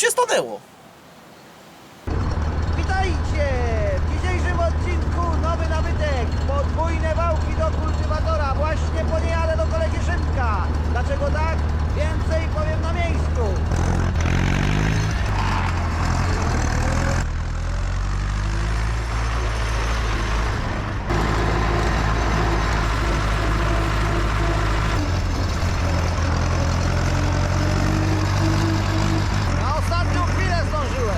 się stanęło? Witajcie! W dzisiejszym odcinku nowy nabytek. Podwójne wałki do kultywatora. Właśnie po niej ale do kolegi Szymka. Dlaczego tak? Więcej powiem na miejscu. Na ostatnią chwilę zdążyłem.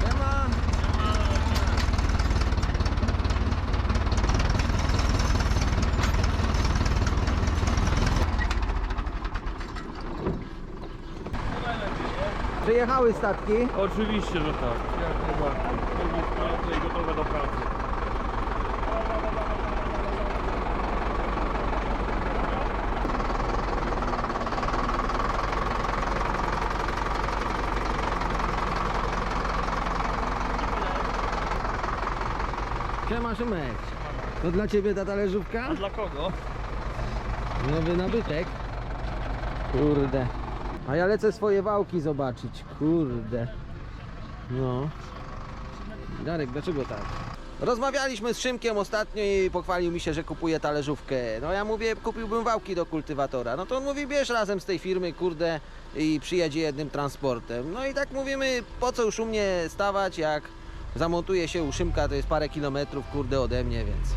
Siema. Przyjechały statki. Oczywiście, że tak. Jak najbardziej. Pełni prace i gotowe do pracy. Siema Szymek. To dla ciebie ta talerzówka? A dla kogo? Nowy nabytek. Kurde. A ja lecę swoje wałki zobaczyć. Kurde. No. Darek, dlaczego tak? Rozmawialiśmy z Szymkiem ostatnio i pochwalił mi się, że kupuje talerzówkę. No ja mówię, kupiłbym wałki do kultywatora. No to on mówi, bierz razem z tej firmy, kurde, i przyjedzie jednym transportem. No i tak mówimy, po co już u mnie stawać, jak zamontuje się u Szymka, to jest parę kilometrów, kurde, ode mnie, więc...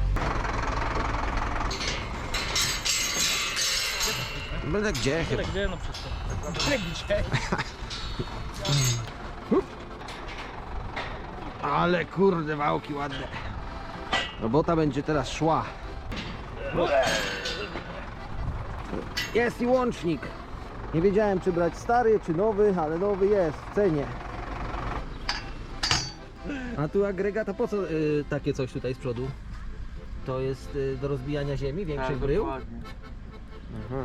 Będę gdzie chyba? Gdzie no przez to? Ale kurde, wałki ładne. Robota będzie teraz szła. Jest i łącznik. Nie wiedziałem, czy brać stary, czy nowy, ale nowy jest w cenie. A tu agregat, a po co y, takie coś tutaj z przodu? To jest y, do rozbijania ziemi, większych brył? Aha.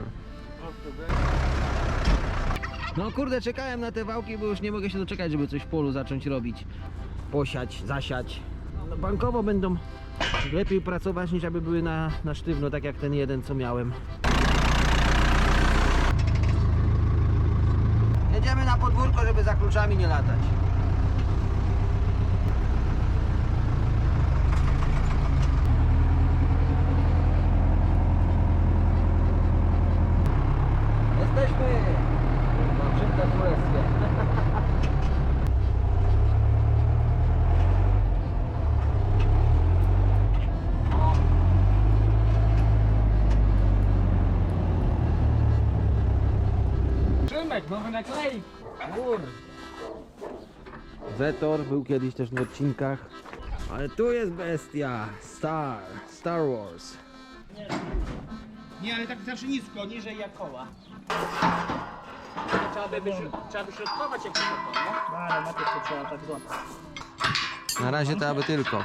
No kurde, czekałem na te wałki, bo już nie mogę się doczekać, żeby coś w polu zacząć robić. Posiać, zasiać. No, bankowo będą lepiej pracować niż aby były na, na sztywno, tak jak ten jeden, co miałem. Jedziemy na podwórko, żeby za kluczami nie latać. Jesteśmy! Na Szybka Królewskie. Szymek, nowy naklejk. Zetor był kiedyś też w odcinkach. Ale tu jest bestia. Star. Star Wars. Nie, ale tak znaczy nisko, niżej jak koła. Trzeba by, trzeba by środkować jak no? Ale najpierw to trzeba tak złapać. Na razie to aby tylko.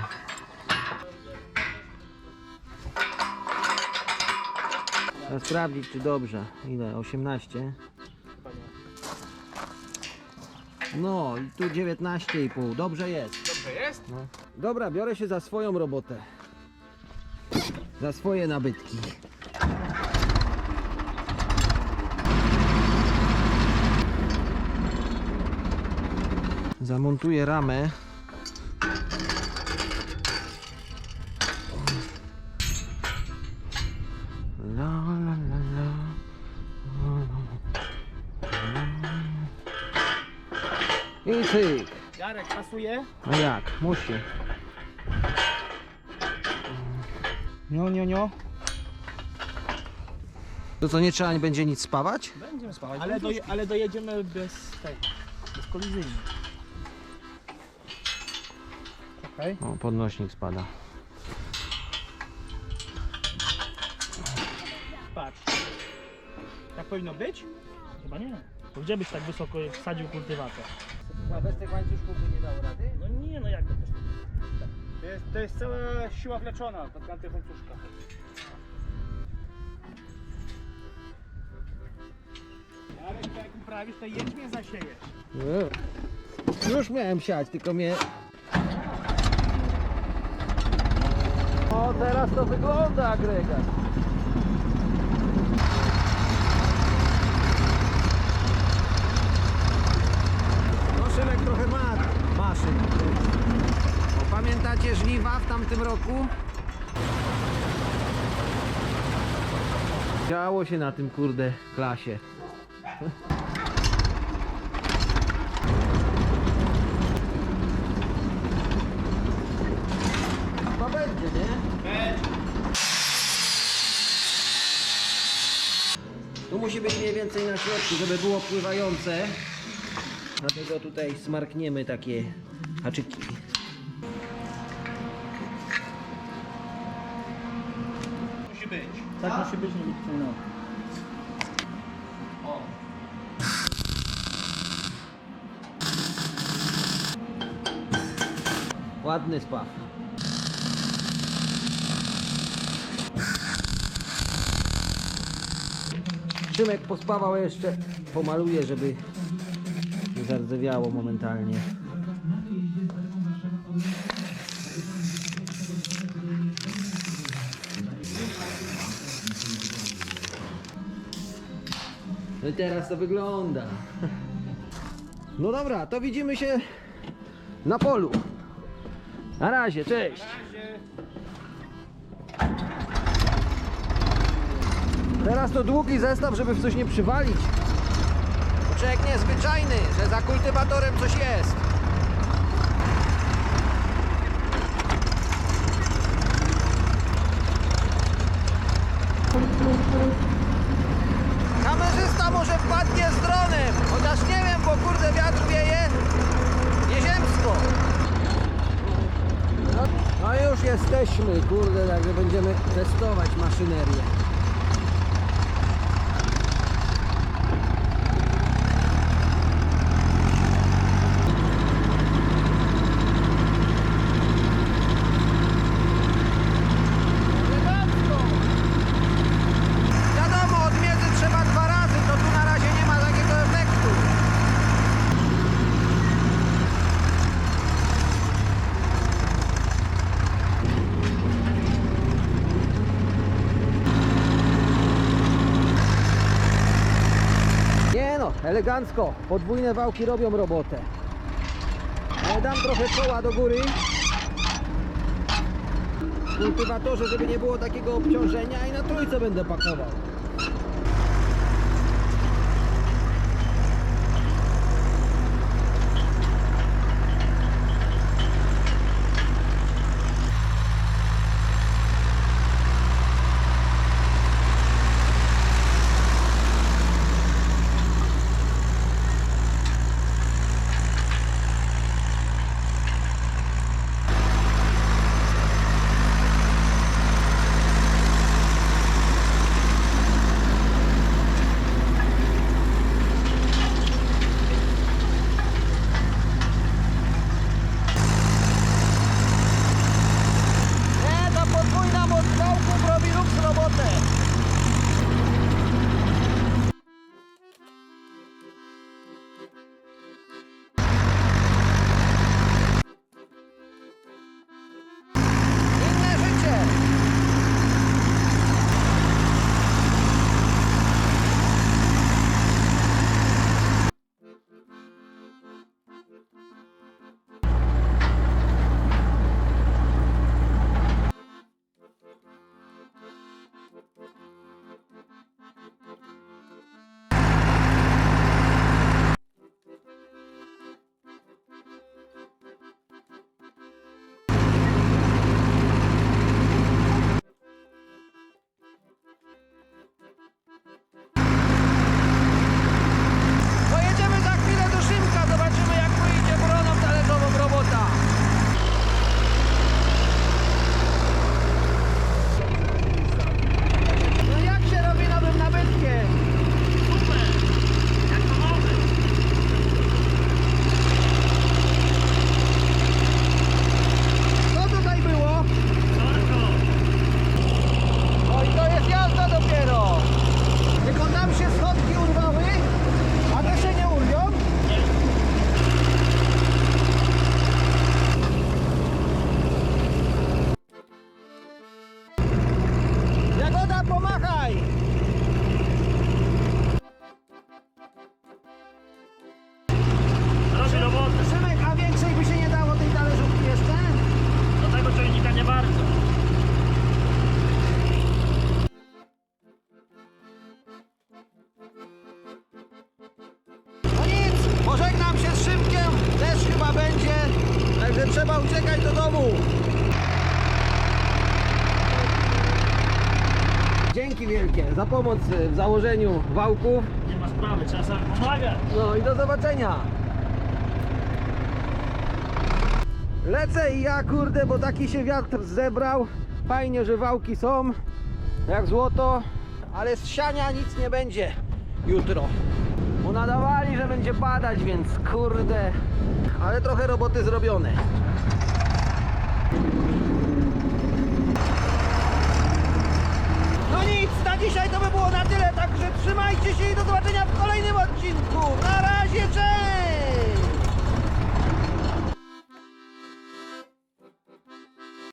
Trzeba sprawdzić czy dobrze. Ile? 18? No i tu 19,5. Dobrze jest. Dobrze jest? No. Dobra, biorę się za swoją robotę. Za swoje nabytki. Zamontuję ramę. I cyk. Jarek, pasuje? No jak? Musi. No, no, no. To co, nie trzeba będzie nic spawać? Będziemy spawać. Ale, doje, ale dojedziemy bez tej, bez kolizyjnie. Czekaj. O, podnośnik spada. Patrz. Tak powinno być? Chyba nie. To gdzie byś tak wysoko wsadził kultywator? A bez tych łańcuszków by nie dało rady? No nie, no jak to też? To jest, to jest cała siła wleczona pod kątem łańcuszka. Jarek, jak uprawisz, to jęczmień zasiejesz. Już miałem siać, tylko mnie O, teraz to wygląda agregat. No Szymek trochę ma maszyn. O, pamiętacie żniwa w tamtym roku? Działo się na tym kurde klasie. Chyba będzie, nie? Tu musi być mniej więcej na środku, żeby było pływające. Dlatego tutaj smarkniemy takie haczyki. Musi być. Tak musi być, nie być no. Ładny spaw. Szymek pospawał jeszcze, pomaluje, żeby zardzewiało momentalnie. No i teraz to wygląda. No dobra, to widzimy się na polu. Na razie, cześć. Teraz to długi zestaw, żeby w coś nie przywalić. Człowiek niezwyczajny, że za kultywatorem coś jest. Kamerzysta może wpadnie z dronem, chociaż nie wiem, bo kurde wiatr wieje nieziemsko. No, no już jesteśmy, kurde, także będziemy testować maszynerię. Elegancko! Wiadomo, odmierzyć trzeba dwa razy, to tu na razie nie ma takiego efektu. Nie no, elegancko. Podwójne wałki robią robotę. Ale dam trochę koła do góry. W kultywatorze, żeby nie było takiego obciążenia i na trójce będę pakował. Dzięki wielkie za pomoc w założeniu wałków. Nie ma sprawy, trzeba sobie pomagać. No i do zobaczenia. Lecę i ja kurde, bo taki się wiatr zebrał. Fajnie, że wałki są jak złoto, ale z siania nic nie będzie jutro. Bo nadawali, że będzie padać, więc kurde, ale trochę roboty zrobione. Na dzisiaj to by było na tyle, także trzymajcie się i do zobaczenia w kolejnym odcinku. Na razie, cześć!